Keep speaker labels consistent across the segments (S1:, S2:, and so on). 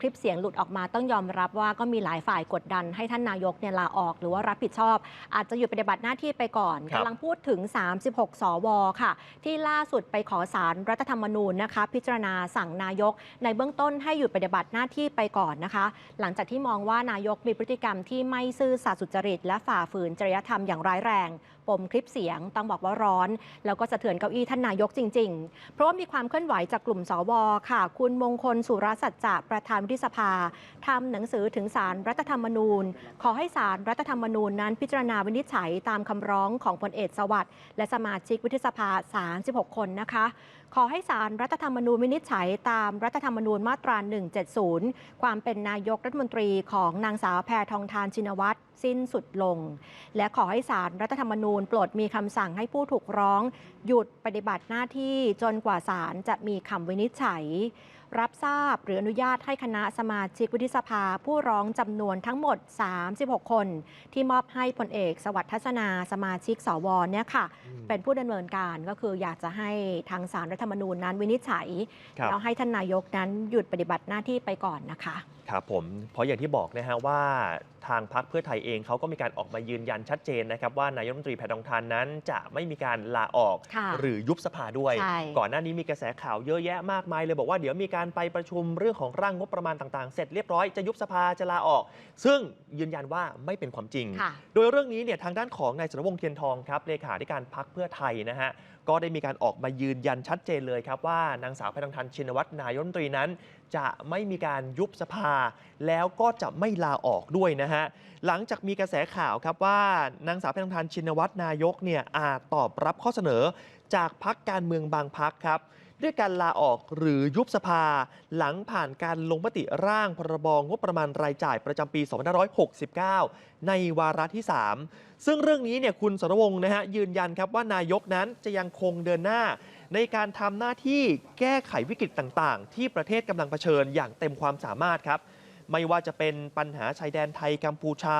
S1: คลิปเสียงหลุดออกมาต้องยอมรับว่าก็มีหลายฝ่ายกดดันให้ท่านนายกเนี่ยลาออก หรือว่ารับผิดชอบ อาจจะหยุดปฏิบัติหน้าที่ไปก่อน
S2: ครับ
S1: กำลังพูดถึง 36 สวค่ะ ที่ล่าสุดไปขอสารรัฐธรรมนูญนะคะ พิจารณาสั่งนายก ในเบื้องต้นให้หยุดปฏิบัติหน้าที่ไปก่อนนะคะ หลังจากที่มองว่านายกมีพฤติกรรมที่ไม่ซื่อสัตย์สุจริต และฝ่าฝืนจริยธรรมอย่างร้ายแรงปมคลิปเสียงต้องบอกว่าร้อน แล้วก็สะเทือนเก้าอี้ท่านนายกจริง ๆ เพราะว่ามีความเคลื่อนไหวจากกลุ่มสวค่ะ คุณมงคลสุรสัจจะประธานวุฒิสภาทำหนังสือถึงสารรัฐธรรมนูญ ขอให้สารรัฐธรรมนูญนั้นพิจารณาวินิจฉัยตามคำร้องของพลเอกสวัสดิ์และสมาชิกวุฒิสภา 36 คนนะคะ ขอให้สารรัฐธรรมนูญวินิจฉัยตามรัฐธรรมนูญมาตรา 170 ความเป็นนายกรัฐมนตรีของนางสาวแพทองทานชินวัตรสิ้นสุดลง และขอให้สารรัฐธรรมนูญโปรดมีคำสั่งให้ผู้ถูกร้อง หยุดปฏิบัติหน้าที่จนกว่าศาลจะมีคำวินิจฉัย รับทราบหรืออนุญาตให้คณะสมาชิกวุฒิสภาผู้ร้องจำนวนทั้งหมด 36 คน ที่มอบให้พลเอกสวัสดิ์ทัศนาสมาชิกสวเนี่ยค่ะ เป็นผู้ดำเนินการก็คืออยากจะให้ทางสารรัฐธรรมนูญนั้นวินิจฉัย
S2: ครับ
S1: แล้วให้ท่านนายกนั้นหยุดปฏิบัติหน้าที่ไปก่อนนะคะ
S2: ครับผมเพราะอย่างที่บอกนะฮะว่าทางพรรคเพื่อไทยเองเขาก็มีการออกมายืนยันชัดเจนนะครับ ว่านายกรัฐมนตรีแพทองทานนั้นจะไม่มีการลาออก
S1: ค่ะ
S2: หรือยุบสภาด้วย
S1: ใช่
S2: ก่อนหน้านี้มีกระแสข่าวเยอะแยะมากมายเลยบอกว่าเดี๋ยวมีการไปประชุมเรื่องของร่างงบประมาณต่างๆ เสร็จเรียบร้อยจะยุบสภาจะลาออก ซึ่งยืนยันว่าไม่เป็นความจริง
S1: ค่ะ
S2: โดยเรื่องนี้เนี่ยทางด้านของนายสรวงศ์เทียนทองครับเลขาธิการพักเพื่อไทยนะฮะก็ได้มีการออกมายืนยันชัดเจนเลยครับว่านางสาวแพทองทานชินวัตรนายกรัฐมนตรีนั้นจะไม่มีการยุบสภา แล้วก็จะไม่ลาออกด้วยนะฮะ หลังจากมีกระแสข่าวครับว่านางสาวแพทองทานชินวัตรนายกเนี่ยอาจตอบรับข้อเสนอจากพักการเมืองบางพักครับ ด้วยการลาออกหรือยุบสภา หลังผ่านการลงมติร่างพรบงบประมาณรายจ่ายประจำปี 2569 ในวาระที่ 3 ซึ่งเรื่องนี้เนี่ยคุณสรวงศ์นะฮะยืนยันครับว่านายกนั้นจะยังคงเดินหน้า ในการทำหน้าที่แก้ไขวิกฤตต่างๆ ที่ประเทศกำลังเผชิญอย่างเต็มความสามารถครับ ไม่ว่าจะเป็นปัญหาชายแดนไทยกัมพูชา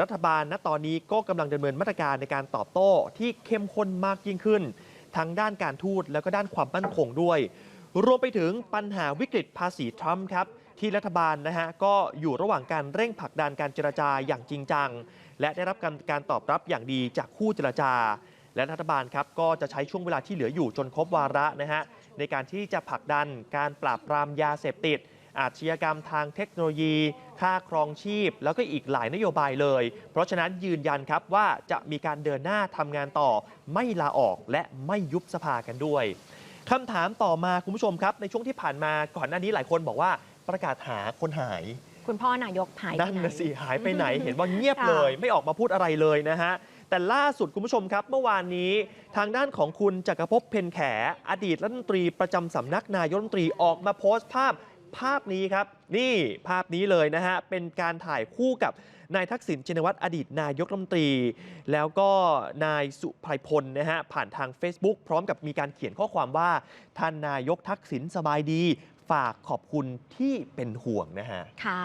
S2: รัฐบาลณตอนนี้ก็กำลังดำเนินมาตรการในการตอบโต้ที่เข้มข้นมากยิ่งขึ้น ทั้งด้านการทูตแล้วก็ด้านความมั่นคงด้วย รวมไปถึงปัญหาวิกฤตภาษีทรัมป์ครับที่รัฐบาลนะฮะก็อยู่ระหว่างการเร่งผลักดันการเจรจาอย่างจริงจัง และได้รับการการตอบรับอย่างดีจากคู่เจรจา และรัฐบาลครับก็จะใช้ช่วงเวลาที่เหลืออยู่จนครบวาระนะฮะในการที่จะผลักดันการปราบปรามยาเสพติด อาชญากรรมทางเทคโนโลยี ค่าครองชีพ แล้วก็อีกหลายนโยบายเลย เพราะฉะนั้นยืนยันครับว่าจะมีการเดินหน้าทำงานต่อ ไม่ลาออกและไม่ยุบสภากันด้วยคำถามต่อมาคุณผู้ชมครับ ในช่วงที่ผ่านมาก่อนหน้านี้หลายคนบอกว่าประกาศหาคนหาย
S1: คุณพ่อนายกหายไป
S2: นั่น
S1: ไหน
S2: นะสิหายไปไหน เห็นว่าเงียบ
S1: ค่ะ
S2: เลย ไม่ออกมาพูดอะไรเลยนะฮะ แต่ล่าสุดคุณผู้ชมครับ เมื่อวานนี้ทางด้านของคุณจักรภพเพนแข อดีตรัฐมนตรีประจำสำนักนายกรัฐมนตรีออกมาโพสต์ภาพภาพนี้ครับ นี่ภาพนี้เลยนะฮะ เป็นการถ่ายคู่กับนายทักษิณชินวัตรอดีตนายกรัฐมนตรี แล้วก็นายสุภัยพลนะฮะ ผ่านทาง Facebook พร้อมกับมีการเขียนข้อความว่า ท่านนายกทักษิณสบายดี ฝากขอบคุณที่เป็นห่วงนะฮะ
S1: ค่ะ